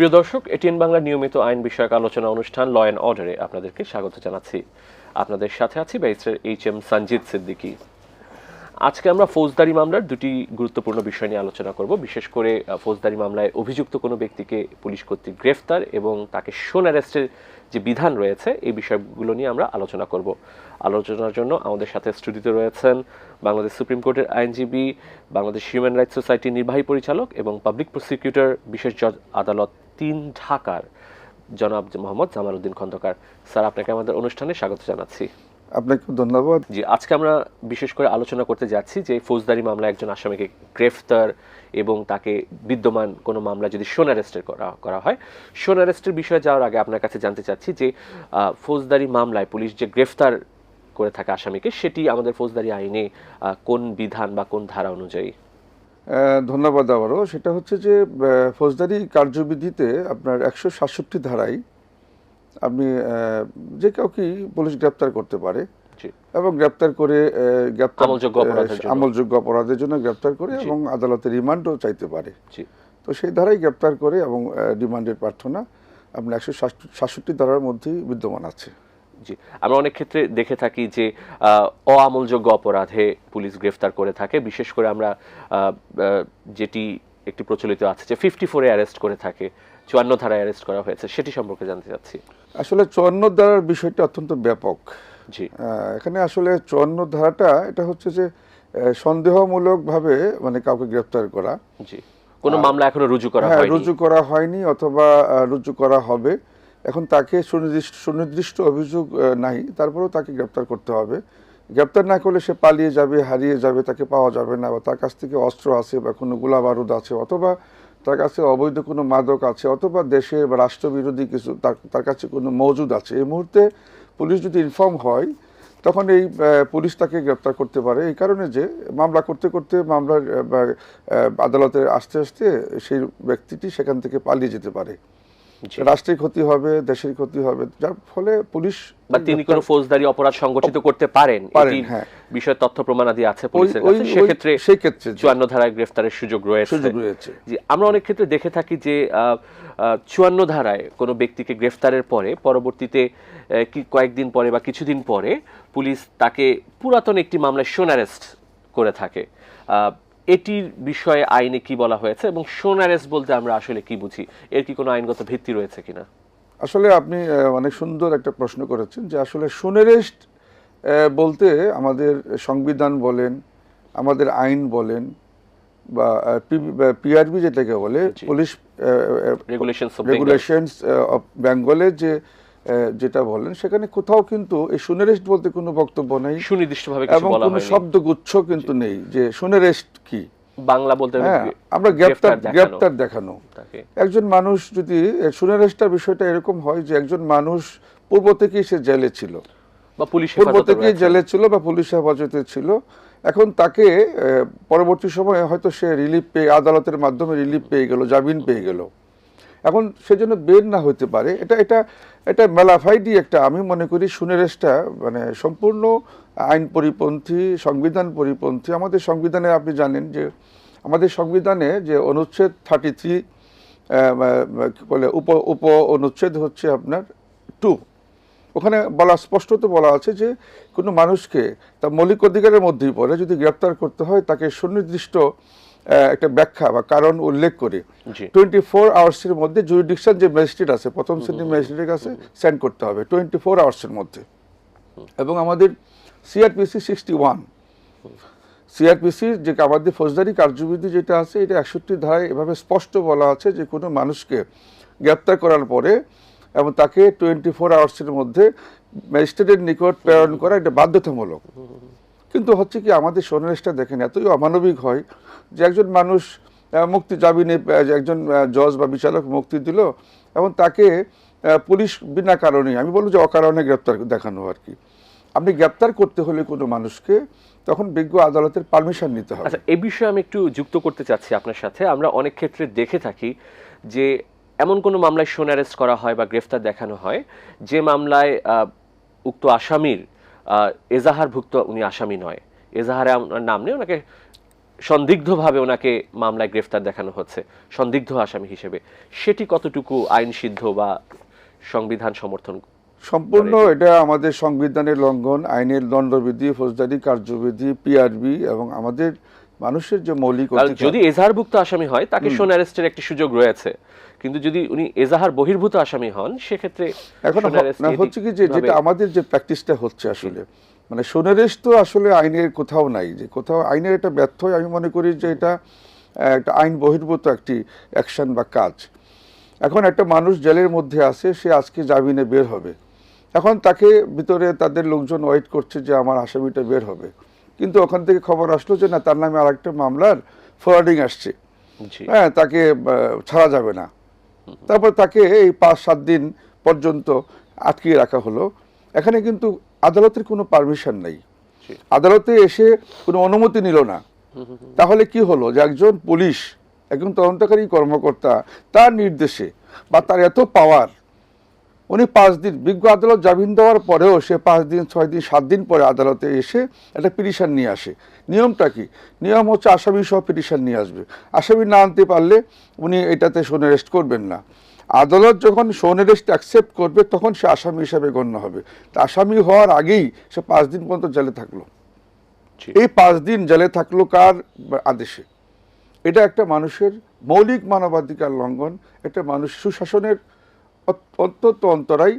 প্রিয় দর্শক, এটিএন বাংলা নিয়মিত আইন বিষয়ক আলোচনা অনুষ্ঠান ল অ্যান্ড অর্ডারে আপনাদেরকে স্বাগত জানাচ্ছি। আপনাদের সাথে আছি barrister H M Sanjit Siddiqui. আজকে আমরা ফৌজদারি মামলার দুটি গুরুত্বপূর্ণ বিষয় নিয়ে আলোচনা করব। বিশেষ করে ফৌজদারি মামলায় অভিযুক্ত কোনো ব্যক্তিকে পুলিশ কর্তৃক গ্রেফতার এবং তাকে শোন অ্যারেস্টের যে বিধান রয়েছে, এই বিষয়গুলো নিয়ে আমরা আলোচনা করব। আলোচনার জন্য আমাদের সাথে স্টুডিওতে রয়েছেন বাংলাদেশ সুপ্রিম কোর্টের আইনজীবী, বাংলাদেশ হিউম্যান রাইটস সোসাইটির নির্বাহী পরিচালক এবং পাবলিক প্রসিকিউটর, বিশেষ জজ আদালত তিন ঢাকার জনাব মোহাম্মদ জামালউদ্দিন খন্দকার। স্যার আপনাকে আমাদের অনুষ্ঠানে স্বাগত জানাচ্ছি। আপনাকে ধন্যবাদ। জি আজকে আমরা বিশেষ করে আলোচনা করতে যাচ্ছি যে ফৌজদারি মামলায় একজন আসামিকে গ্রেফতার এবং তাকে বিদ্যমান কোনো মামলা যদি শোন অ্যারেস্টের করা করা হয়। শোন অ্যারেস্টের বিষয়ে যাওয়ার আগে আপনার কাছে জানতে চাচ্ছি যে ফৌজদারি মামলায় পুলিশ যে গ্রেফতার করে থাকে আসামিকে সেটি আমাদের ফৌজদারি আইনে কোন বিধান বা কোন ধারা অনুযায়ী? ধন্যবাদ আবারও। সেটা হচ্ছে যে ফৌজদারি কার্যবিধিতে আপনার একশো সাতষট্টি ধারায় আপনি যে কাউকেই পুলিশ গ্রেপ্তার করতে পারে এবং গ্রেপ্তার করে গ্রেপ্তার আমলযোগ্য অপরাধের জন্য। আমলযোগ্য অপরাধের জন্য গ্রেপ্তার করে এবং আদালতে রিমান্ডও চাইতে পারে। তো সেই ধারাই গ্রেপ্তার করে এবং রিমান্ডের প্রার্থনা আপনার একশো সাতষট্টি ধারার মধ্যেই বিদ্যমান আছে। জি। আমরা অনেক ক্ষেত্রে দেখে থাকি যে অআমলযোগ্য অপরাধে পুলিশ গ্রেফতার করে থাকে। বিশেষ করে আমরা যেটি একটি প্রচলিত আছে যে ফিফটি ফোরে অ্যারেস্ট করে থাকে। চুয়ান্ন ধারায় অ্যারেস্ট করা হয়েছে। সেটি সম্পর্কে জানতে চাচ্ছি। আসলে চুয়ান্ন ধারার বিষয়টা অত্যন্ত ব্যাপক। জি। এখানে আসলে চুয়ান্ন ধারাটা এটা হচ্ছে যে সন্দেহমূলকভাবে মানে কাউকে গ্রেপ্তার করা। জি। কোনো মামলা এখনও রুজু করা হ্যাঁ হয়নি। রুজু করা হয়নি অথবা রুজু করা হবে। এখন তাকে সুনির্দিষ্ট সুনির্দিষ্ট অভিযোগ নাই। তারপরেও তাকে গ্রেপ্তার করতে হবে। গ্রেপ্তার না করলে সে পালিয়ে যাবে, হারিয়ে যাবে, তাকে পাওয়া যাবে না বা তার কাছ থেকে অস্ত্র আছে বা কোনো গোলা বারুদ আছে অথবা তার কাছে অবৈধ কোনো মাদক আছে অথবা দেশের বা রাষ্ট্রবিরোধী কিছু তার কাছে কোনো মজুদ আছে। এই মুহূর্তে পুলিশ যদি ইনফর্ম হয়, তখন এই পুলিশ তাকে গ্রেপ্তার করতে পারে। এই কারণে যে মামলা করতে করতে মামলার আদালতে আসতে আসতে সেই ব্যক্তিটি সেখান থেকে পালিয়ে যেতে পারে। রাষ্ট্রের ক্ষতি হবে দেশের ক্ষতি হবে যার ফলে পুলিশ বা তিনি কোনো ফৌজদারি অপরাধ সংগঠিত করতে পারেন এটি হ্যাঁ। বিষয় তথ্য প্রমাণাদি আছে পুলিশের কাছে। সেক্ষেত্রে সেই ক্ষেত্রে চুয়ান্ন ধারায় গ্রেফতারের সুযোগ রয়েছে। সুযোগ রয়েছে। জি আমরা অনেক ক্ষেত্রে দেখে থাকি যে চুয়ান্ন ধারায় কোনো ব্যক্তিকে গ্রেফতারের পরে পরবর্তীতে কি কয়েকদিন পরে বা কিছুদিন পরে পুলিশ তাকে পুরাতন একটি মামলায় শোন অ্যারেস্ট করে থাকে। আহ, এটির বিষয়ে আইনে কি বলা হয়েছে এবং অ্যারেস্ট বলতে আমরা আসলে কি বুঝি? এর কি কোনো আইনগত ভিত্তি রয়েছে কিনা? আসলে আপনি অনেক সুন্দর একটা প্রশ্ন করেছেন যে আসলে সুনেরেস্ট বলতে আমাদের সংবিধান বলেন আমাদের আইন বলেন বা পিআরবি যেটাকে বলে। পুলিশ রেগুলেশন রেগুলেশনস অফ বেঙ্গলের যে যেটা বলেন সেখানে কোথাও কিন্তু এই সুনেরেস্ট বলতে কোনো বক্তব্য নেই সুনির্দিষ্টভাবে কিছু এবং কোনো শব্দগুচ্ছ কিন্তু নেই যে সুনেরেস্ট কি। বাংলা বলতে হ্যাঁ আমরা গ্রেপ্তার গ্রেপ্তার দেখানো। একজন মানুষ যদি সুনারেস্টার বিষয়টা এরকম হয় যে একজন মানুষ পূর্ব থেকেই সে জেলে ছিল। বা পুলিশ পূর্ব থেকেই জেলে ছিল বা পুলিশ হেফাজতে ছিল। এখন তাকে পরবর্তী সময়ে হয়তো সে রিলিফ পেয়ে আদালতের মাধ্যমে রিলিফ পেয়ে গেল জামিন পেয়ে গেল। এখন সেজন্য বের না হতে পারে। এটা এটা এটা মেলাফাইডি একটা, আমি মনে করি সুনেরেসটা মানে সম্পূর্ণ আইন পরিপন্থী, সংবিধান পরিপন্থী। আমাদের সংবিধানে আপনি জানেন যে, আমাদের সংবিধানে যে অনুচ্ছেদ থার্টি থ্রি বলে, উপ উপ অনুচ্ছেদ হচ্ছে আপনার টু ওখানে বলা, স্পষ্টত বলা আছে যে, কোনো মানুষকে তার মৌলিক অধিকারের মধ্যেই পড়ে, যদি গ্রেপ্তার করতে হয়, তাকে সুনির্দিষ্ট একটা ব্যাখ্যা বা কারণ উল্লেখ করে। টোয়েন্টি ফোর আওয়ার্সের মধ্যে জুরিডিকশন যে ম্যাজিস্ট্রেট আছে প্রথম শ্রেণির ম্যাজিস্ট্রেটের কাছে সেন্ড করতে হবে টোয়েন্টি ফোর আওয়ার্সের মধ্যে। এবং আমাদের সিআরপিসি সিক্সটি ওয়ান সিআরপিসির যে আমাদের ফৌজদারি কার্যবিধি যেটা আছে এটা একষট্টি ধারায় এভাবে স্পষ্ট বলা আছে যে কোনো মানুষকে গ্রেপ্তার করার পরে এবং তাকে টোয়েন্টি ফোর আওয়ার্সের মধ্যে ম্যাজিস্ট্রেটের নিকট প্রেরণ করা এটা বাধ্যতামূলক। কিন্তু হচ্ছে কি আমাদের সোনারেসটা দেখেন, এতই অমানবিক হয় যে একজন মানুষ মুক্তি জামিনে একজন জজ বা বিচারক মুক্তি দিল এবং তাকে পুলিশ বিনা কারণে আমি বলব যে অকারণে গ্রেপ্তার দেখানো আর কি। আপনি গ্রেপ্তার করতে হলে কোনো মানুষকে তখন বিজ্ঞ আদালতের পারমিশন নিতে হবে। আচ্ছা এই বিষয়ে আমি একটু যুক্ত করতে চাচ্ছি আপনার সাথে। আমরা অনেক ক্ষেত্রে দেখে থাকি যে এমন কোনো মামলায় শোন অ্যারেস্ট করা হয় বা গ্রেফতার দেখানো হয় যে মামলায় উক্ত আসামির এজাহারভুক্ত উনি আসামি নয়। এজাহারে ওনার নাম নেই ওনাকে সন্দিগ্ধভাবে ওনাকে মামলায় গ্রেফতার দেখানো হচ্ছে, সন্দিগ্ধ আসামি হিসেবে। সেটি কতটুকু আইন সিদ্ধ বা সংবিধান সমর্থন সম্পূর্ণ এটা আমাদের সংবিধানের লঙ্ঘন, আইনের দণ্ডবিধি, ফৌজদারি, কার্যবিধি, পিআরবি এবং আমাদের মানুষের যে মৌলিক যদি এজাহারভুক্ত আসামি হয় তাকে সোন অ্যারেস্টের একটি সুযোগ রয়েছে। কিন্তু যদি উনি এজাহার বহির্ভূত আসামি হন সেক্ষেত্রে এখন হচ্ছে কি যে যেটা আমাদের যে প্র্যাকটিসটা হচ্ছে আসলে। মানে সোনারেশ তো আসলে আইনের কোথাও নাই। যে কোথাও আইনের এটা ব্যর্থ আমি মনে করি যে এটা একটা আইন বহির্ভূত একটি অ্যাকশন বা কাজ। এখন একটা মানুষ জেলের মধ্যে আছে সে আজকে জামিনে বের হবে। এখন তাকে ভিতরে তাদের লোকজন ওয়েট করছে যে আমার আসামিটা বের হবে। কিন্তু ওখান থেকে খবর আসলো যে না তার নামে আরেকটা মামলার ফরওয়ার্ডিং আসছে। হ্যাঁ তাকে ছাড়া যাবে না। তারপর তাকে এই পাঁচ সাত দিন পর্যন্ত আটকিয়ে রাখা হলো। এখানে কিন্তু আদালতের কোনো পারমিশন নেই। আদালতে এসে কোনো অনুমতি নিল না। তাহলে কি হলো যে একজন পুলিশ একজন তদন্তকারী কর্মকর্তা তার নির্দেশে বা তার এত পাওয়ার উনি পাঁচ দিন বিজ্ঞ আদালত জামিন দেওয়ার পরেও সে পাঁচ দিন ছয় দিন সাত দিন পরে আদালতে এসে একটা পিটিশন নিয়ে আসে। নিয়মটা কি? নিয়ম হচ্ছে আসামি সহ পিটিশন নিয়ে আসবে। আসামি না আনতে পারলে উনি এটাতে শোন রেস্ট করবেন না। আদালত যখন শোন রেস্ট অ্যাকসেপ্ট করবে তখন সে আসামি হিসাবে গণ্য হবে। তা আসামি হওয়ার আগেই সে পাঁচ দিন পর্যন্ত জেলে থাকল। এই পাঁচ দিন জেলে থাকল কার আদেশে? এটা একটা মানুষের মৌলিক মানবাধিকার লঙ্ঘন একটা মানুষ সুশাসনের অত্যন্ত অন্তরায়।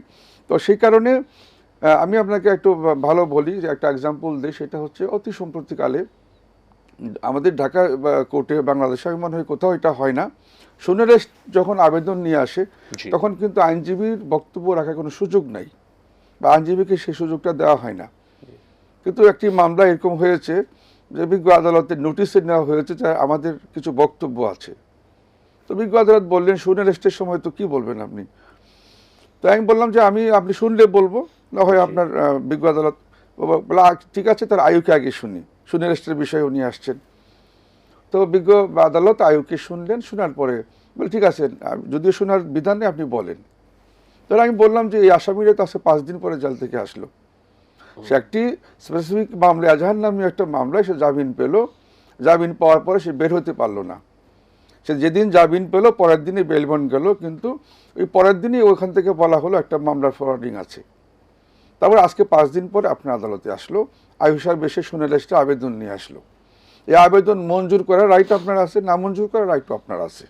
তো সেই কারণে আমি আপনাকে একটু ভালো বলি যে একটা এক্সাম্পল দিই সেটা হচ্ছে অতি সম্প্রতিকালে আমাদের ঢাকা কোর্টে বাংলাদেশে আমি মনে হয় কোথাও এটা হয় না। সুনারেশ যখন আবেদন নিয়ে আসে তখন কিন্তু আইনজীবীর বক্তব্য রাখার কোনো সুযোগ নাই বা আইনজীবীকে সেই সুযোগটা দেওয়া হয় না। কিন্তু একটি মামলা এরকম হয়েছে যে বিজ্ঞ আদালতের নোটিশে নেওয়া হয়েছে যে আমাদের কিছু বক্তব্য আছে। তো বিজ্ঞ আদালত বললেন শুনে রেস্টের সময় তো কি বলবেন আপনি? তো আমি বললাম যে আমি আপনি শুনলে বলব না হয় আপনার বিজ্ঞ আদালত বলে ঠিক আছে তার আয়ুকে আগে শুনি। শুনে রেস্টের বিষয়ে উনি আসছেন। তো বিজ্ঞ আদালত আয়ুকে শুনলেন শোনার পরে বলে ঠিক আছে যদিও শোনার বিধানে আপনি বলেন। তাহলে আমি বললাম যে এই আসামিরা তো আসে পাঁচ দিন পরে জেল থেকে আসলো। সে একটি স্পেসিফিক মামলা আজহার নামে একটা মামলায় সে জামিন পেল। জামিন পাওয়ার পরে সে বের হতে পারল না। সে যেদিন জামিন পেল, পরের দিনই বেলবন গেল, কিন্তু ওই পরের দিনই ওখান থেকে বলা হলো একটা মামলার ফরওয়ার্ডিং আছে। তারপর আজকে পাঁচ দিন পরে আপনার আদালতে আসলো আয়ুষার বেশে শুনে লেস্টে আবেদন নিয়ে আসলো। এই আবেদন মঞ্জুর করার রাইট আপনার আছে, না মঞ্জুর করার রাইট আপনার আছে।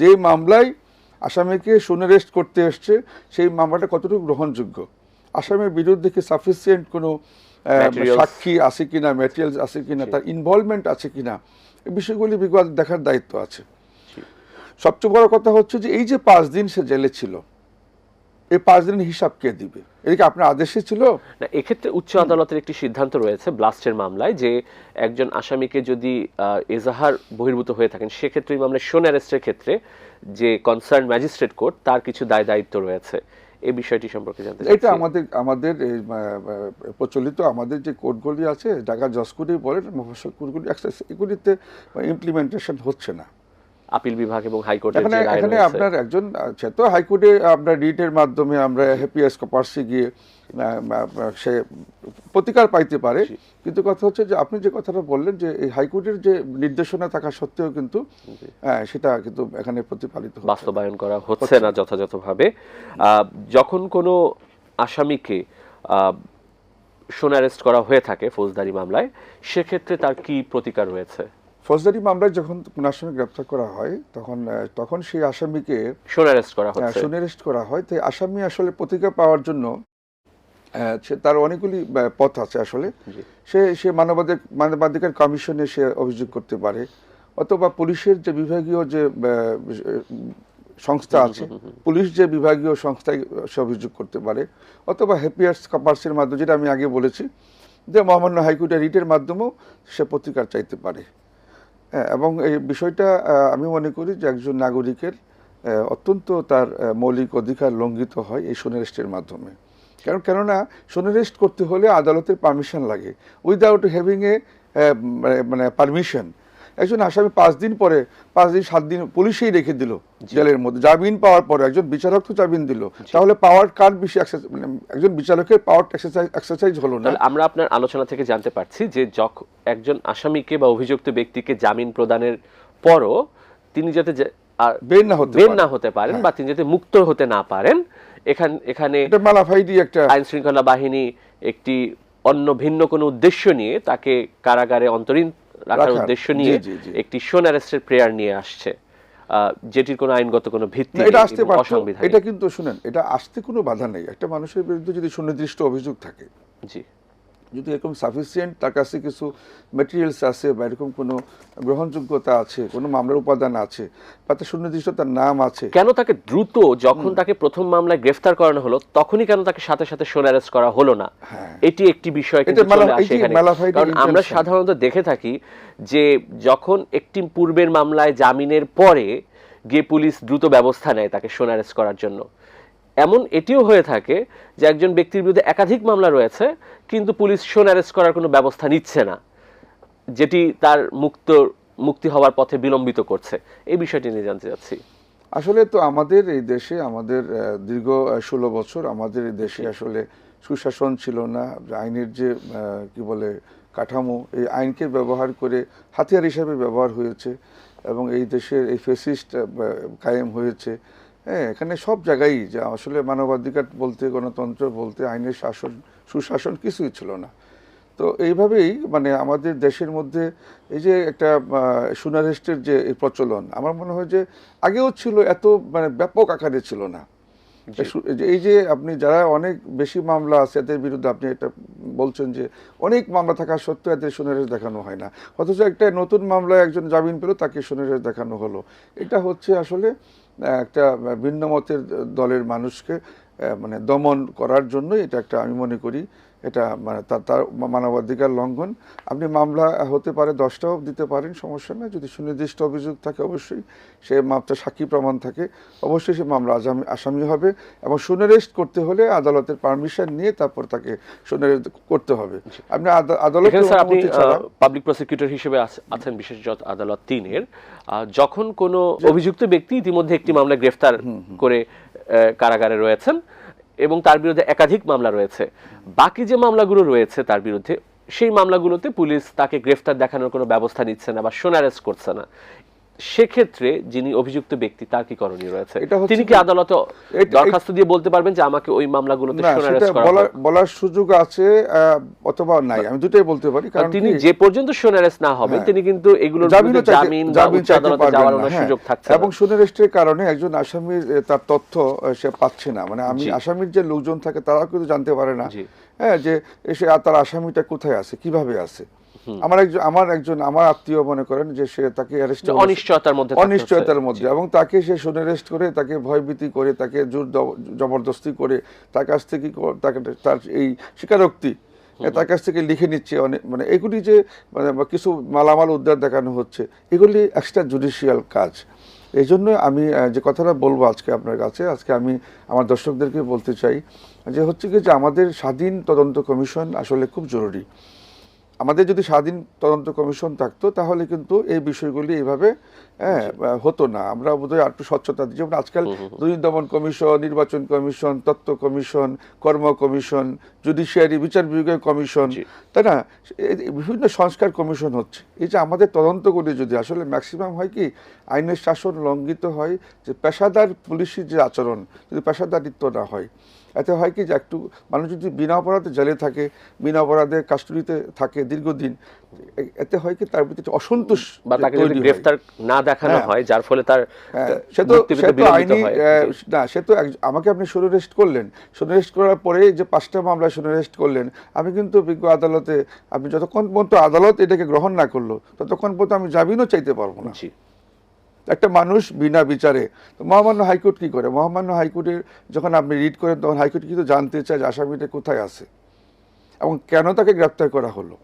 যে মামলায় আসামিকে শুনে রেস্ট করতে এসছে, সেই মামলাটা কতটুকু গ্রহণযোগ্য? আসামের বিরুদ্ধে কি সাফিসিয়েন্ট কোনো। সাক্ষী আছে কিনা ম্যাটেরিয়ালস আছে কিনা তার ইনভলভমেন্ট আছে কিনা এই বিষয়গুলি বিগত দেখার দায়িত্ব আছে। সবচেয়ে বড় কথা হচ্ছে যে এই যে পাঁচ দিন সে জেলে ছিল এই পাঁচ দিনের হিসাব কে দিবে? এদিকে আপনার আদেশে ছিল? না এক্ষেত্রে উচ্চ আদালতের একটি সিদ্ধান্ত রয়েছে ব্লাস্টের মামলায় যে একজন আসামিকে যদি এজাহার বহির্ভূত হয়ে থাকেন সেক্ষেত্রে এই মামলায় শোন অ্যারেস্টের ক্ষেত্রে যে কনসার্ন ম্যাজিস্ট্রেট কোর্ট তার কিছু দায় দায়িত্ব রয়েছে। এই বিষয়টি সম্পর্কে জানতে এটা আমাদের আমাদের প্রচলিত আমাদের যে কোডগুলি আছে ঢাকা জজকুটি বলেন মফসল কোডগুলি এগুলিতে ইমপ্লিমেন্টেশন হচ্ছে না। আপিল বিভাগ এবং হাইকোর্টের যে রায় এখানে আপনার একজন আছে তো হাইকোর্টে আপনার রিটের মাধ্যমে আমরা হ্যাপিয়েস কপার্সে গিয়ে সে প্রতিকার পাইতে পারে। কিন্তু কথা হচ্ছে যে আপনি যে কথাটা বললেন যে এই হাইকোর্টের যে নির্দেশনা থাকা সত্ত্বেও কিন্তু হ্যাঁ, সেটা কিন্তু এখানে প্রতিপালিত বাস্তবায়ন করা হচ্ছে না যথাযথভাবে। আহ, যখন কোনো আসামিকে সোন অ্যারেস্ট করা হয়ে থাকে ফৌজদারি মামলায় সেক্ষেত্রে তার কি প্রতিকার রয়েছে? ফৌজদারি মামলায় যখন কোন আসামি গ্রেপ্তার করা হয় তখন তখন সেই আসামিকে সোন অ্যারেস্ট করা হচ্ছে। সুনিরেস্ট করা হয়। তো আসামি আসলে প্রতিকার পাওয়ার জন্য সে তার অনেকগুলি পথ আছে আসলে। সে সে মানবাধিক মানবাধিকার কমিশনে সে অভিযোগ করতে পারে। অথবা পুলিশের যে বিভাগীয় যে সংস্থা আছে পুলিশ যে বিভাগীয় সংস্থায় সে অভিযোগ করতে পারে। অথবা হ্যাপিয়ার্স কাপার্সের মাধ্যমে যেটা আমি আগে বলেছি যে মহামান্য হাইকোর্টের রিটের মাধ্যমেও সে প্রতিকার চাইতে পারে। হ্যাঁ, এবং এই বিষয়টা আমি মনে করি যে একজন নাগরিকের অত্যন্ত তার মৌলিক অধিকার লঙ্ঘিত হয় এই সোনারেস্টের মাধ্যমে। কারণ, কেননা সোনারেস্ট করতে হলে আদালতের পারমিশন লাগে। উইদাউট হ্যাভিং এ মানে পারমিশন একজন আসামি পাঁচ দিন পরে পাঁচ দিন সাত দিন পুলিশেই রেখে দিল জেলের মধ্যে। জামিন পাওয়ার পরে একজন বিচারক তো জামিন দিল। তাহলে পাওয়ার কার বেশি মানে একজন বিচারকের পাওয়ার এক্সারসাইজ এক্সারসাইজ হলো না? আমরা আপনার আলোচনা থেকে জানতে পারছি যে যখন একজন আসামিকে বা অভিযুক্ত ব্যক্তিকে জামিন প্রদানের পরও তিনি যাতে বের না হতে বের না হতে পারেন বা তিনি যাতে মুক্ত হতে না পারেন এখান এখানে এটা মালাফাইডি একটা আইন শৃঙ্খলা বাহিনী একটি অন্য ভিন্ন কোনো উদ্দেশ্য নিয়ে তাকে কারাগারে অন্তরীণ রাখার উদ্দেশ্য নিয়ে। একটি শোন অ্যারেস্টের প্রেয়ার নিয়ে আসছে। আহ, যেটির কোনো আইনগত কোনো ভিত্তি এটা আসতে পারে এটা কিন্তু শুনেন এটা আসতে কোনো বাধা নেই। একটা মানুষের বিরুদ্ধে যদি সুনির্দিষ্ট অভিযোগ থাকে জি। যদি এরকম সাফিসিয়েন্ট তার কাছে কিছু মেটেরিয়ালস আছে বা এরকম কোনো গ্রহণযোগ্যতা আছে কোনো মামলার উপাদান আছে বা তার সুনির্দিষ্ট তার নাম আছে। কেন তাকে দ্রুত যখন তাকে প্রথম মামলায় গ্রেফতার করানো হলো তখনই কেন তাকে সাথে সাথে সোন অ্যারেস্ট করা হলো না? হ্যাঁ। এটি একটি বিষয় কারণ আমরা সাধারণত দেখে থাকি যে যখন একটি পূর্বের মামলায় জামিনের পরে গিয়ে পুলিশ দ্রুত ব্যবস্থা নেয় তাকে সোন অ্যারেস্ট করার জন্য। এমন এটিও হয়ে থাকে যে একজন ব্যক্তির বিরুদ্ধে একাধিক মামলা রয়েছে, কিন্তু পুলিশ সোন অ্যারেস্ট করার কোনো ব্যবস্থা নিচ্ছে না, যেটি তার মুক্ত, মুক্তি হওয়ার পথে বিলম্বিত করছে। এই বিষয়টি নিয়ে জানতে চাচ্ছি। আসলে তো আমাদের এই দেশে, আমাদের দীর্ঘ ষোলো বছর আমাদের এই দেশে আসলে সুশাসন ছিল না। আইনের যে কি বলে, কাঠামো, এই আইনকে ব্যবহার করে হাতিয়ার হিসাবে ব্যবহার হয়েছে এবং এই দেশের এই ফেসিস্ট কায়েম হয়েছে। হ্যাঁ এখানে সব জায়গায় যে আসলে মানবাধিকার বলতে গণতন্ত্র বলতে আইনের শাসন সুশাসন কিছুই ছিল না। তো এইভাবেই মানে আমাদের দেশের মধ্যে এই যে একটা সুনারেস্টের যে প্রচলন আমার মনে হয় যে আগেও ছিল এত মানে ব্যাপক আকারে ছিল না। এই যে- এই যে আপনি যারা অনেক বেশি মামলা আছে এদের বিরুদ্ধে আপনি এটা বলছেন যে অনেক মামলা থাকা সত্ত্বেও এদের সুনারেশ দেখানো হয় না। অথচ একটা নতুন মামলায় একজন জামিন পেল তাকে সুনারেশ দেখানো হলো। এটা হচ্ছে আসলে একটা ভিন্ন মতের দলের মানুষকে মানে দমন করার জন্য এটা একটা আমি মনে করি এটা মানে তার মানবাধিকার লঙ্ঘন। আপনি মামলা হতে পারে দশটাও দিতে পারেন সমস্যা নেই। যদি সুনির্দিষ্ট অভিযোগ থাকে অবশ্যই সে মামলা সাক্ষী প্রমাণ থাকে। অবশ্যই সে মামলা আসামি আসামি হবে এবং সুনারেস্ট করতে হলে আদালতের পারমিশন নিয়ে তারপর তাকে সুনারেস্ট করতে হবে। আপনি আদা- আদালতের এখানে স্যার আপনি অনুমতি ছাড়া পাবলিক প্রসিকিউটর হিসেবে আছেন বিশেষ জজ আদালত তিনের। যখন কোনো অভিযুক্ত ব্যক্তি ইতিমধ্যে একটি মামলা গ্রেফতার করে কারাগারে রয়েছেন এবং তার বিরুদ্ধে একাধিক মামলা রয়েছে। বাকি যে মামলাগুলো রয়েছে তার বিরুদ্ধে, সেই মামলাগুলোতে পুলিশ তাকে গ্রেফতার দেখানোর কোনো ব্যবস্থা নিচ্ছে না বা সোনারেস্ট করছে না। সেক্ষেত্রে যিনি অভিযুক্ত ব্যক্তি তার কি করণীয় রয়েছে তিনি কি আদালতে দরখাস্ত দিয়ে বলতে পারবেন যে আমাকে ওই মামলাগুলোতে বলার সুযোগ আছে অথবা নাই আমি দুটাই বলতে পারি কারণ তিনি যে পর্যন্ত সোনারেস্ট না হবেন হ্যাঁ। তিনি কিন্তু চাইতে- জামিন জামিন আদালতে যাওয়ার হ্যাঁ। সুযোগ থাকছে এবং না। সুনির্দিষ্টের কারণে একজন আসামির তার তথ্য সে পাচ্ছে না মানে আমি আসামির যে লোকজন থাকে তারাও কিন্তু জানতে পারে না। হ্যাঁ যে এসে আর তার আসামিটা কোথায় আছে কীভাবে আছে আমার একজন আমার একজন আমার আত্মীয় মনে করেন যে সে তাকে অ্যারেস্ট অনিশ্চয়তার মধ্যে অনিশ্চয়তার মধ্যে। এবং তাকে সে সুনারেস্ট করে তাকে ভয়ভীতি করে তাকে জোর জবরদস্তি করে তার কাছ থেকে তাকে তার এই স্বীকারোক্তি তার কাছ থেকে লিখে নিচ্ছে অনেক মানে এগুলি যে মানে কিছু মালামাল উদ্ধার দেখানো হচ্ছে এগুলি এক্সট্রা জুডিশিয়াল কাজ। এই জন্য আমি যে কথাটা বলব আজকে আপনার কাছে আজকে আমি আমার দর্শকদেরকে বলতে চাই যে হচ্ছে কি যে আমাদের স্বাধীন তদন্ত কমিশন আসলে খুব জরুরি। আমাদের যদি স্বাধীন তদন্ত কমিশন থাকতো তাহলে কিন্তু এই বিষয়গুলি এইভাবে হ্যাঁ হতো না। আমরা বোধহয় একটু স্বচ্ছতা দিই যেমন আজকাল দুর্নীতি দমন কমিশন নির্বাচন কমিশন তত্ত্ব কমিশন কর্ম কমিশন জুডিশিয়ারি বিচার বিভাগীয় কমিশন তাই না? বিভিন্ন সংস্কার কমিশন হচ্ছে। এই যে আমাদের তদন্তগুলি যদি আসলে ম্যাক্সিমাম হয় কি আইনের শাসন লঙ্ঘিত হয় যে পেশাদার পুলিশের যে আচরণ যদি পেশাদারিত্ব না হয়। এতে হয় কি যে একটু মানুষ যদি বিনা অপরাধে জেলে থাকে বিনা অপরাধে কাস্টডিতে থাকে দীর্ঘদিন এতে হয় কি তার প্রতি অসন্তোষ বা তাকে যদি গ্রেফতার না দেখানো হ্যাঁ। হয় যার ফলে তার হ্যাঁ, সে তো সে তো আইনি। না সে তো আমাকে আপনি সুনারেস্ট করলেন। সুনারেস্ট করার পরে যে পাঁচটা মামলায় রেস্ট করলেন আমি কিন্তু বিজ্ঞ আদালতে আপনি যতক্ষণ পর্যন্ত আদালত এটাকে গ্রহণ না করল ততক্ষণ পর্যন্ত আমি জামিনও চাইতে পারব না। একটা মানুষ বিনা বিচারে, তো মহামান্য হাইকোর্ট কি করে? মহামান্য হাইকোর্টের যখন আপনি রিড করেন, তখন হাইকোর্ট কিন্তু জানতে চায় যে আসামিটা কোথায় আছে। এবং কেন তাকে গ্রেপ্তার করা হলো?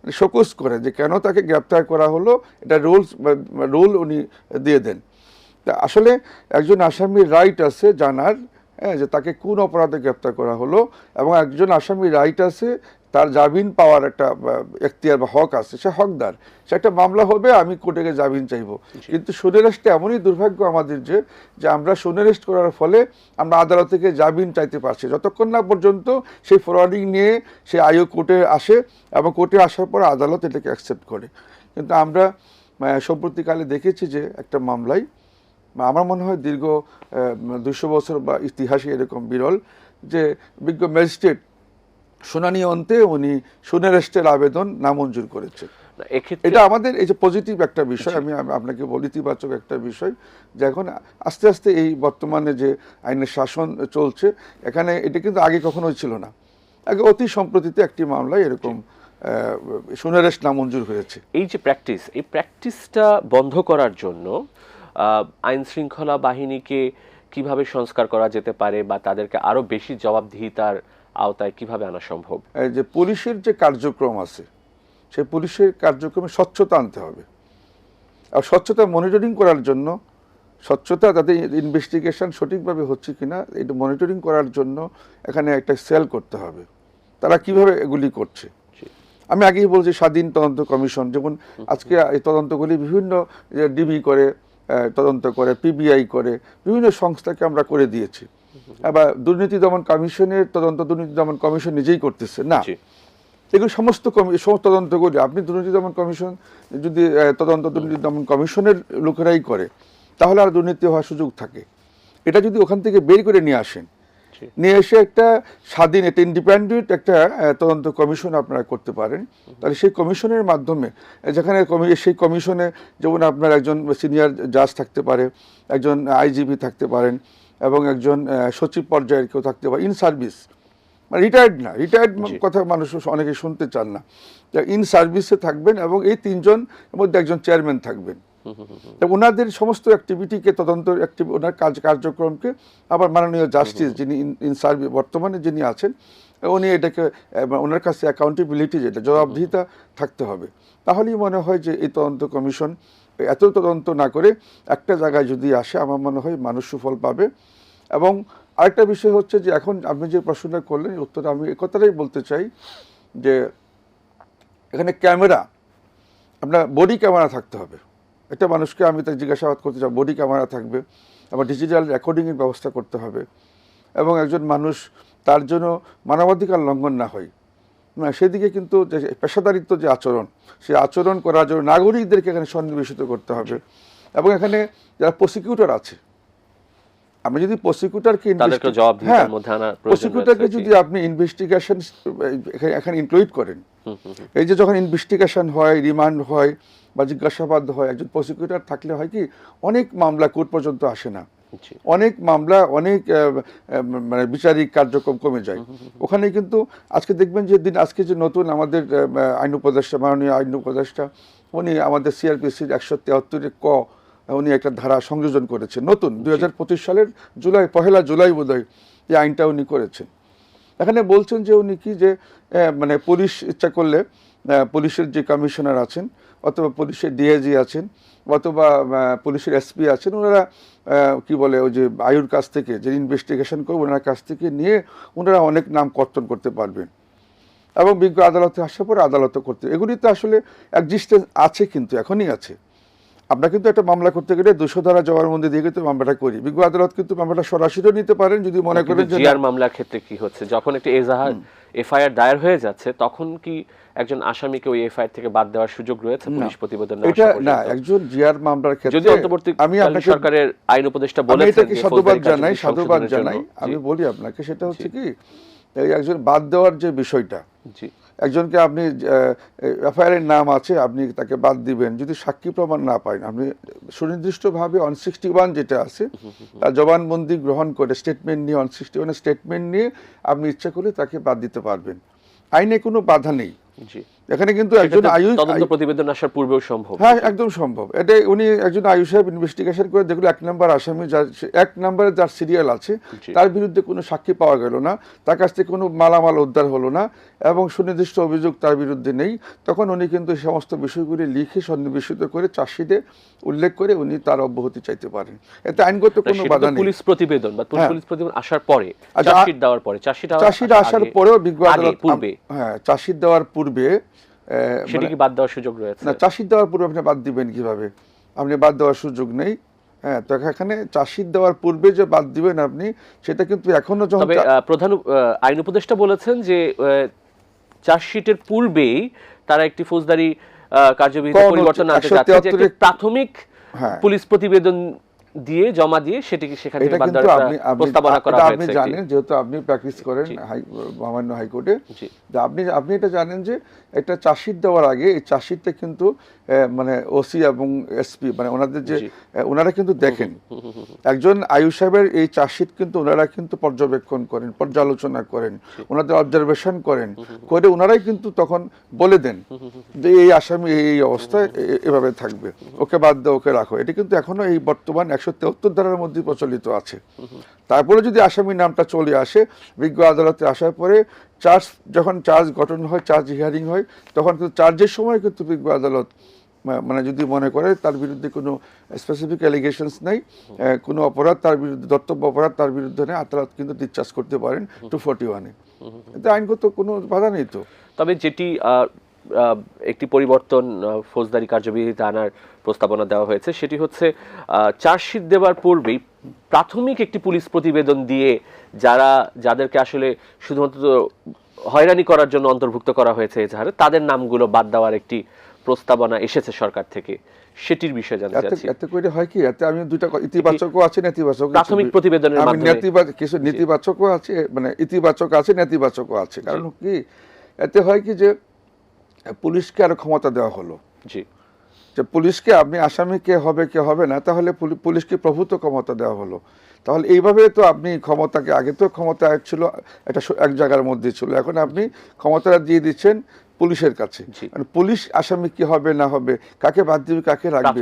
মানে শোকস করে যে কেন তাকে গ্রেপ্তার করা হলো, এটা রুলস রুল উনি দিয়ে দেন। তা আসলে একজন আসামির রাইট আছে জানার হ্যাঁ যে তাকে কোন অপরাধে গ্রেপ্তার করা হলো, এবং একজন আসামির রাইট আছে তার জামিন পাওয়ার একটা এখতিয়ার বা হক আছে সে হকদার। সে একটা মামলা হবে আমি কোর্টে গিয়ে জামিন চাইব। কিন্তু সুনেরেস্টে এমনই দুর্ভাগ্য আমাদের যে যে আমরা সুনেরেস্ট করার ফলে আমরা আদালত থেকে জামিন চাইতে পারছি। যতক্ষণ না পর্যন্ত সেই ফরওয়ার্ডিং নিয়ে সে আয়ো কোর্টে আসে এবং কোর্টে আসার পর আদালত এটাকে অ্যাকসেপ্ট করে। কিন্তু আমরা সম্প্রতিকালে দেখেছি যে একটা মামলায় আমার মনে হয় দীর্ঘ দুশো বছর বা ইতিহাসে এরকম বিরল যে বিজ্ঞ ম্যাজিস্ট্রেট শুনানি অন্তে উনি সুনেরেস্টের আবেদন নামঞ্জুর করেছে এটা আমাদের এই যে পজিটিভ একটা বিষয় আমি আপনাকে বলি ইতিবাচক একটা বিষয় যে এখন আস্তে আস্তে এই বর্তমানে যে আইনের শাসন চলছে এখানে এটা কিন্তু আগে কখনোই ছিল না। আগে অতি সম্প্রতিতে একটি মামলায় এরকম সুনারেশ নামঞ্জুর হয়েছে। এই যে প্র্যাকটিস এই প্র্যাকটিসটা বন্ধ করার জন্য আইন শৃঙ্খলা বাহিনীকে কীভাবে সংস্কার করা যেতে পারে বা তাদেরকে আরও বেশি জবাবদিহিতার আওতায় কীভাবে আনা সম্ভব? এই যে পুলিশের যে কার্যক্রম আছে সেই পুলিশের কার্যক্রমে স্বচ্ছতা আনতে হবে। আর স্বচ্ছতা মনিটরিং করার জন্য স্বচ্ছতা তাদের ইনভেস্টিগেশন সঠিকভাবে হচ্ছে কিনা এটা মনিটরিং করার জন্য এখানে একটা সেল করতে হবে। তারা কীভাবে এগুলি করছে? আমি আগেই বলছি স্বাধীন তদন্ত কমিশন যেমন আজকে এই তদন্তগুলি বিভিন্ন ডিবি করে তদন্ত করে পিবিআই করে বিভিন্ন সংস্থাকে আমরা করে দিয়েছি। আবার দুর্নীতি দমন কমিশনের তদন্ত দুর্নীতি দমন কমিশন নিজেই করতেছে। না। এগুলো সমস্ত সমস্ত তদন্তগুলি আপনি দুর্নীতি দমন কমিশন যদি তদন্ত দুর্নীতি দমন কমিশনের লোকেরাই করে তাহলে আর দুর্নীতি হওয়ার সুযোগ থাকে। এটা যদি ওখান থেকে বের করে নিয়ে আসেন নিয়ে এসে একটা স্বাধীন একটা ইন্ডিপেন্ডেন্ট একটা তদন্ত কমিশন আপনারা করতে পারেন। তাহলে সেই কমিশনের মাধ্যমে যেখানে সেই কমিশনে যেমন আপনার একজন সিনিয়র জাজ থাকতে পারে একজন আইজিপি থাকতে পারেন এবং একজন সচিব পর্যায়ের কেউ থাকতে পারে। ইন সার্ভিস মানে রিটায়ার্ড না রিটায়ার্ড কথা মানুষ অনেকে শুনতে চান না। ইন সার্ভিসে থাকবেন এবং এই তিনজন মধ্যে একজন চেয়ারম্যান থাকবেন। ওনাদের সমস্ত অ্যাক্টিভিটিকে তদন্ত ওনার কাজ কার্যক্রমকে আবার মাননীয় জাস্টিস যিনি ইন সার্ভিস বর্তমানে যিনি আছেন উনি এটাকে ওনার কাছে অ্যাকাউন্টেবিলিটি যেটা জবাবদিহিতা থাকতে হবে। তাহলেই মনে হয় যে এই তদন্ত কমিশন এত তদন্ত না করে একটা জায়গায় যদি আসে, আমার মনে হয় মানুষ সুফল পাবে। এবং আরেকটা বিষয় হচ্ছে যে, এখন আপনি যে প্রশ্নটা করলেন উত্তরে আমি এ কথাটাই বলতে চাই যে, এখানে ক্যামেরা, আপনার বডি ক্যামেরা থাকতে হবে। একটা মানুষকে আমি তাকে জিজ্ঞাসাবাদ করতে চাই, বডি ক্যামেরা থাকবে, আবার ডিজিটাল রেকর্ডিংয়ের ব্যবস্থা করতে হবে। এবং একজন মানুষ তার জন্য মানবাধিকার লঙ্ঘন না হয়। সেদিকে কিন্তু যে পেশাদারিত্ব যে আচরণ সেই আচরণ করার জন্য নাগরিকদেরকে এখানে সন্নিবেশিত করতে হবে। এবং এখানে যারা প্রসিকিউটর আছে আমি যদি প্রসিকিউটরকে হ্যাঁ প্রসিকিউটরকে যদি আপনি ইনভেস্টিগেশন এখানে ইনক্লুড করেন এই যে যখন ইনভেস্টিগেশন হয় রিমান্ড হয় বা জিজ্ঞাসাবাদ হয় একজন প্রসিকিউটর থাকলে হয় কি অনেক মামলা কোর্ট পর্যন্ত আসে না। অনেক মামলা অনেক মানে বিচারিক কার্যক্রম কমে যায়। ওখানে কিন্তু আজকে দেখবেন যে দিন আজকে যে নতুন আমাদের আইন উপদেষ্টা মাননীয় আইন উপদেষ্টা উনি আমাদের সিআরপিসির একশো তেহাত্তরের ক উনি একটা ধারা সংযোজন করেছেন। নতুন দুই সালের জুলাই পহেলা জুলাই বোধহয় এই আইনটা উনি করেছেন। এখানে বলছেন যে উনি কি যে মানে পুলিশ ইচ্ছা করলে পুলিশের যে কমিশনার আছেন অথবা পুলিশের ডিআইজি আছেন অথবা পুলিশের এসপি আছেন ওনারা কি বলে ওই যে আয়ুর কাছ থেকে যে ইনভেস্টিগেশন করবে ওনার কাছ থেকে নিয়ে ওনারা অনেক নাম কর্তন করতে পারবেন। এবং বিজ্ঞ আদালতে আসার পর আদালতে করতে এগুলি তো আসলে একজিস্টেন্স আছে কিন্তু এখনই আছে। আমরা কিন্তু একটা মামলা করতে গেলে দুশো ধারা জবানবন্দি দিয়ে কিন্তু মামলাটা করি। বিজ্ঞ আদালত কিন্তু মামলাটা সরাসরি নিতে পারেন যদি মনে করেন যে জিআর মামলার ক্ষেত্রে কি হচ্ছে? যখন একটা এজাহার এফআইআর দায়ের হয়ে যাচ্ছে তখন কি একজন আসামিকে ওই এফআইআর থেকে বাদ দেওয়ার সুযোগ রয়েছে পুলিশ প্রতিবেদন না এটা না একজন জিয়ার মামলার ক্ষেত্রে যদি অন্তর্বর্তী আমি আপনাকে সরকারের আইন উপদেষ্টা আমি বলেছেন এটাকে সাধুবাদ জানাই সাধুবাদ জানাই। আমি বলি আপনাকে সেটা হচ্ছে কি এই একজন বাদ দেওয়ার যে বিষয়টা জি। একজনকে আপনি এফআইআর এর নাম আছে আপনি তাকে বাদ দিবেন যদি সাক্ষী প্রমাণ না পান আপনি সুনির্দিষ্টভাবে ওয়ান সিক্সটি ওয়ান যেটা আছে তার জবানবন্দি গ্রহণ করে স্টেটমেন্ট নিয়ে ওয়ান সিক্সটি ওয়ানের স্টেটমেন্ট নিয়ে আপনি ইচ্ছা করলে তাকে বাদ দিতে পারবেন। আইনে কোনো বাধা নেই। জি এখানে কিন্তু একজন তো আয়ু তদন্ত প্রতিবেদন আসার পূর্বেও সম্ভব। হ্যাঁ একদম সম্ভব। এটা উনি একজন আয়ু সাহেব ইনভেস্টিগেশন করে দেখল এক নম্বর আসামি যার এক নম্বরে যার সিরিয়াল আছে তার বিরুদ্ধে কোনো সাক্ষী পাওয়া গেল না তার কাছ থেকে কোনো মালামাল উদ্ধার হলো না এবং সুনির্দিষ্ট অভিযোগ তার বিরুদ্ধে নেই। তখন উনি কিন্তু এই সমস্ত বিষয়গুলি লিখে সন্নিবেশিত করে চাষিতে উল্লেখ করে উনি তার অব্যাহতি চাইতে পারেন। এতে আইনগত কোনো বাধা নেই। পুলিশ প্রতিবেদন বা হ্যাঁ। পুলিশ প্রতিবেদন আসার পরে আচ্ছা, চার্জশিট দেওয়ার পরে চাষিরা আসার পরেও বিজ্ঞ আদালত পূর্বে। হ্যাঁ চাষির দেওয়ার পূর্বে সেটা মানে- কি বাদ দেওয়ার সুযোগ রয়েছে? না চাষির দেওয়ার পূর্বে আপনি বাদ দিবেন কীভাবে? আপনি বাদ দেওয়ার সুযোগ নেই। হ্যাঁ তো এখানে চাষির দেওয়ার পূর্বে যে বাদ দিবেন আপনি সেটা কিন্তু এখনও যখন প্রধান আইন উপদেষ্টা বলেছেন যে চার্জশিটের পূর্বেই তারা একটি ফৌজদারি কোন পরিবর্তন আনতে 173 যাচ্ছে যে একটি প্রাথমিক হ্যাঁ। পুলিশ প্রতিবেদন দিয়ে জমা দিয়ে সেটিকে সেখানে প্রস্তাবনা করা হয়েছে আপনি জানেন যেহেতু আপনি প্র্যাকটিস করেন হাই মহামান্য হাইকোর্টে। আপনি আপনি এটা জানেন যে একটা চাষির দেওয়ার আগে এই চাষিরটা কিন্তু মানে ওসি এবং এসপি মানে ওনাদের যে ওনারা কিন্তু দেখেন। একজন আয়ু সাহেবের এই চাষির কিন্তু ওনারা কিন্তু পর্যবেক্ষণ করেন পর্যালোচনা করেন ওনাদের অবজারভেশন করেন করে ওনারাই কিন্তু তখন বলে দেন যে এই আসামি এই অবস্থায় এভাবে থাকবে। ওকে বাদ দাও ওকে রাখো। এটা কিন্তু এখনও এই বর্তমান একশো তেহত্তর ধারার মধ্যে প্রচলিত আছে। তারপরে যদি আসামির নামটা চলে আসে বিজ্ঞ আদালতে আসার পরে চার্জ যখন চার্জ গঠন হয় চার্জ হিয়ারিং হয় তখন কিন্তু চার্জের সময় কিন্তু বিজ্ঞ আদালত মানে যদি মনে করে তার বিরুদ্ধে কোনো স্পেসিফিক অ্যালিগেশনস নেই কোনো অপরাধ তার বিরুদ্ধে দত্তব্য অপরাধ তার বিরুদ্ধে নেই আদালত কিন্তু ডিসচার্জ করতে পারেন টু ফোর্টি ওয়ানে এতে আইনগত কোনো বাধা নেই তো। তবে যেটি একটি পরিবর্তন ফৌজদারি কার্যবিধিতে আনার প্রস্তাবনা দেওয়া হয়েছে সেটি হচ্ছে চার্জশিট দেওয়ার পূর্বেই প্রাথমিক একটি পুলিশ প্রতিবেদন দিয়ে যারা যাদেরকে আসলে শুধুমাত্র হয়রানি করার জন্য অন্তর্ভুক্ত করা হয়েছে এজাহারে তাদের নামগুলো বাদ দেওয়ার একটি প্রস্তাবনা এসেছে সরকার থেকে। সেটির বিষয়ে জানতে চাচ্ছি। এতে করে হয় কি? এতে আমি দুইটা ইতিবাচকও আছে নেতিবাচক প্রাথমিক প্রতিবেদনের আমি মাধ্যমে- নেতিবাচক কিছু নেতিবাচকও আছে মানে ইতিবাচক আছে নেতিবাচকও আছে। কারণ কি? এতে হয় কি যে পুলিশকে আরও ক্ষমতা দেওয়া হলো। জি। যে পুলিশকে আপনি আসামি কে হবে কে হবে না তাহলে পুলি- পুলিশকে প্রভূত ক্ষমতা দেওয়া হলো। তাহলে এইভাবে তো আপনি ক্ষমতাকে আগে তো ক্ষমতা ছিল একটা এক জায়গার মধ্যে ছিল। এখন আপনি ক্ষমতাটা দিয়ে দিচ্ছেন পুলিশের কাছে। মানে পুলিশ আসামি কি হবে না হবে কাকে বাদ দিবে কাকে রাখবে?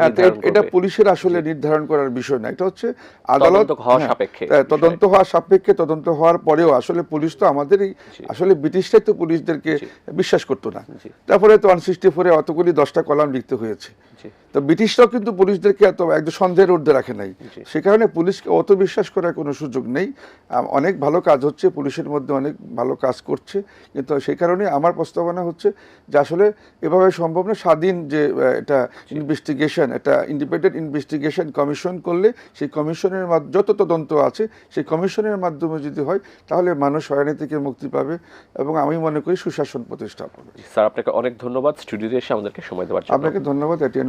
হ্যাঁ, এটা পুলিশের আসলে নির্ধারণ করার বিষয় না। এটা হচ্ছে আদালত তদন্ত হওয়া হ্যাঁ, সাপেক্ষে তদন্ত হওয়ার পরেও আসলে পুলিশ তো আমাদেরই আসলে ব্রিটিশটাই তো পুলিশদেরকে বিশ্বাস করতো না। তারপরে তো ওয়ান সিক্সটি ফোরে অতগুলি দশটা কলাম লিখতে হয়েছে। তো ব্রিটিশরাও কিন্তু পুলিশদেরকে এত একদম সন্দেহের ঊর্ধ্বে রাখে নাই। সে কারণে পুলিশকে অত বিশ্বাস করার কোনো সুযোগ নেই। অনেক ভালো কাজ হচ্ছে পুলিশের মধ্যে অনেক ভালো কাজ করছে। কিন্তু সেই কারণে আমার প্রস্তাবনা হচ্ছে যে আসলে এভাবে সম্ভব না। স্বাধীন যে এটা ইনভেস্টিগেশন এটা ইন্ডিপেন্ডেন্ট ইনভেস্টিগেশন কমিশন করলে সেই কমিশনের মাধ্যমে যত তদন্ত আছে সেই কমিশনের মাধ্যমে যদি হয় তাহলে মানুষ হয়রানি থেকে মুক্তি পাবে এবং আমি মনে করি সুশাসন প্রতিষ্ঠা পাবে স্যার আপনাকে অনেক ধন্যবাদ। স্টুডিওতে এসে আমাদেরকে সময় দেওয়ার জন্য। আপনাকে ধন্যবাদ এটিএন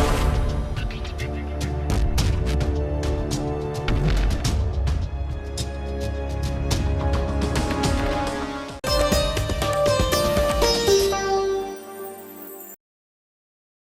Thank you.